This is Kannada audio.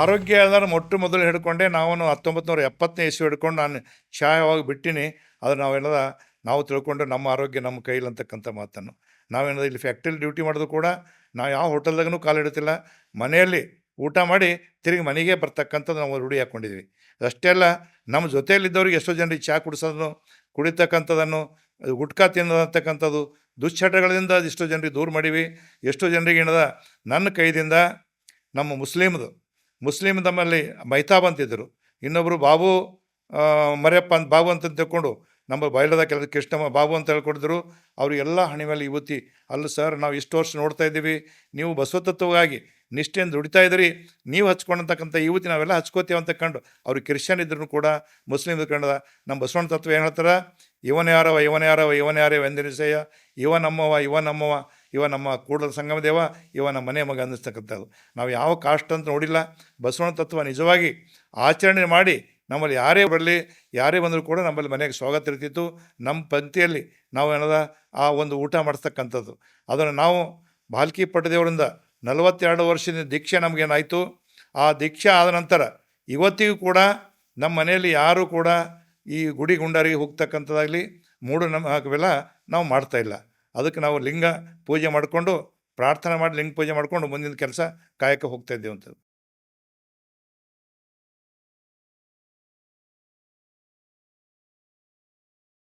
ಆರೋಗ್ಯ ಅಂದ್ರೆ ಮೊಟ್ಟ ಮೊದಲು ಹಿಡ್ಕೊಂಡೆ ನಾವು ಹತ್ತೊಂಬತ್ತು ನೂರ ಎಪ್ಪತ್ತನೇ ಇಸ್ವಿ ಹಿಡ್ಕೊಂಡು ನಾನು ಛಾಯವಾಗಿ ಯಾವಾಗ ಬಿಟ್ಟಿನಿ. ಅದು ನಾವೇನದ ನಾವು ತಿಳ್ಕೊಂಡು ನಮ್ಮ ಆರೋಗ್ಯ ನಮ್ಮ ಕೈಲಿ ಅಂತಕ್ಕಂಥ ಮಾತನ್ನು. ನಾವೇನದ ಇಲ್ಲಿ ಫ್ಯಾಕ್ಟ್ರಿಲಿ ಡ್ಯೂಟಿ ಮಾಡೋದು ಕೂಡ ನಾವು ಯಾವ ಹೋಟೆಲ್ದಾಗೂ ಕಾಲಿಡ್ತಿಲ್ಲ ಮನೆಯಲ್ಲಿ ಊಟ ಮಾಡಿ ತಿರುಗಿ ಮನೆಗೆ ಬರ್ತಕ್ಕಂಥದ್ದು ನಾವು ರೂಢಿ ಹಾಕ್ಕೊಂಡಿದ್ವಿ ಅಲ್ಲ, ನಮ್ಮ ಜೊತೆಯಲ್ಲಿದ್ದವ್ರಿಗೆ ಎಷ್ಟೋ ಜನರಿಗೆ ಚಹಾ ಕುಡಿಸೋದನ್ನು ಕುಡಿತಕ್ಕಂಥದ್ದನ್ನು ಗುಟ್ಕಾ ತಿನ್ನತಕ್ಕಂಥದ್ದು ದುಶ್ಚಟಗಳಿಂದ ಎಷ್ಟೋ ಜನರಿಗೆ ದೂರ ಮಾಡೀವಿ. ಎಷ್ಟೋ ಜನರಿಗೆ ಏನದ, ನನ್ನ ಕೈದಿಂದ ನಮ್ಮ ಮುಸ್ಲಿಮ್ದು ಮುಸ್ಲಿಮ್ ನಮ್ಮಲ್ಲಿ ಮೈತಾಬ್ ಅಂತಿದ್ದರು ಇನ್ನೊಬ್ಬರು ಬಾಬು ಮರ್ಯಪ್ಪ ಅಂತ, ಬಾಬು ಅಂತ ತಿಳ್ಕೊಂಡು ನಮ್ಮ ಬಯಲದ ಕೆಲಸ ಕೃಷ್ಣಮ್ಮ ಬಾಬು ಅಂತ ಹೇಳ್ಕೊಡಿದ್ರು. ಅವರಿಗೆಲ್ಲ ಹಣಿ ಮೇಲೆ ಇವತ್ತಿ ಅಲ್ಲ ಸರ್, ನಾವು ಇಷ್ಟು ವರ್ಷ ನೋಡ್ತಾ ಇದ್ದೀವಿ. ನೀವು ಬಸವತತ್ವವಾಗಿ ನಿಷ್ಠೆಯಿಂದ ದುಡಿತಾ ಇದ್ರಿ ನೀವು ಹಚ್ಕೊಂಡಂತಕ್ಕಂಥ ಇವತ್ತಿ ನಾವೆಲ್ಲ ಹಚ್ಕೋತೀವಿ ಅಂತ ಕಂಡು ಅವರು ಕ್ರಿಶ್ಚಿಯನ್ ಇದ್ರೂ ಕೂಡ ಮುಸ್ಲಿಮ್ ಕಂಡದ, ನಮ್ಮ ಬಸವಣ್ಣ ತತ್ವ ಏನು ಹೇಳ್ತಾರೆ? ಇವನ ಯಾರವ ಇವನ ಯಾರವ ಇವನ ಯಾರವ ಎಂದೆನಿಸಯ್ಯ? ಇವ ಇವನಮ್ಮವ ಇವ ನಮ್ಮವ. ಇವ ನಮ್ಮ ಕೂಡಲ ಸಂಗಮ ದೇವ, ಇವ ನಮ್ಮ ಮನೆ ಮಗ ಅನ್ನಿಸ್ತಕ್ಕಂಥದ್ದು. ನಾವು ಯಾವ ಕಾಸ್ಟ್ ಅಂತ ನೋಡಿಲ್ಲ. ಬಸವಣ್ಣ ತತ್ವ ನಿಜವಾಗಿ ಆಚರಣೆ ಮಾಡಿ ನಮ್ಮಲ್ಲಿ ಯಾರೇ ಬರಲಿ, ಯಾರೇ ಬಂದರೂ ಕೂಡ ನಮ್ಮಲ್ಲಿ ಮನೆಗೆ ಸ್ವಾಗತ ಇರ್ತಿತ್ತು. ನಮ್ಮ ಪಂಕ್ತಿಯಲ್ಲಿ ನಾವು ಏನದ, ಆ ಒಂದು ಊಟ ಮಾಡಿಸ್ತಕ್ಕಂಥದ್ದು. ಅದನ್ನು ನಾವು ಬಾಲ್ಕಿ ಪಟ್ಟದೇವರಿಂದ ನಲವತ್ತೆರಡು ವರ್ಷದ ದೀಕ್ಷೆ ನಮಗೇನಾಯಿತು. ಆ ದೀಕ್ಷೆ ಆದ ನಂತರ ಇವತ್ತಿಗೂ ಕೂಡ ನಮ್ಮ ಮನೆಯಲ್ಲಿ ಯಾರೂ ಕೂಡ ಈ ಗುಡಿ ಗುಂಡಾರಿಗೆ ಹೋಗ್ತಕ್ಕಂಥದ್ದಾಗಲಿ, ಮೂಢ ನಮ್ಮ ಅವೆಲ್ಲ ನಾವು ಮಾಡ್ತಾ ಇಲ್ಲ. ಅದಕ್ಕೆ ನಾವು ಲಿಂಗ ಪೂಜೆ ಮಾಡಿಕೊಂಡು, ಪ್ರಾರ್ಥನೆ ಮಾಡಿ ಲಿಂಗ ಪೂಜೆ ಮಾಡಿಕೊಂಡು ಮುಂದಿನ ಕೆಲಸ ಕಾಯಕ್ಕೆ ಹೋಗ್ತಾ ಇದ್ದೇವೆ ಅಂತ.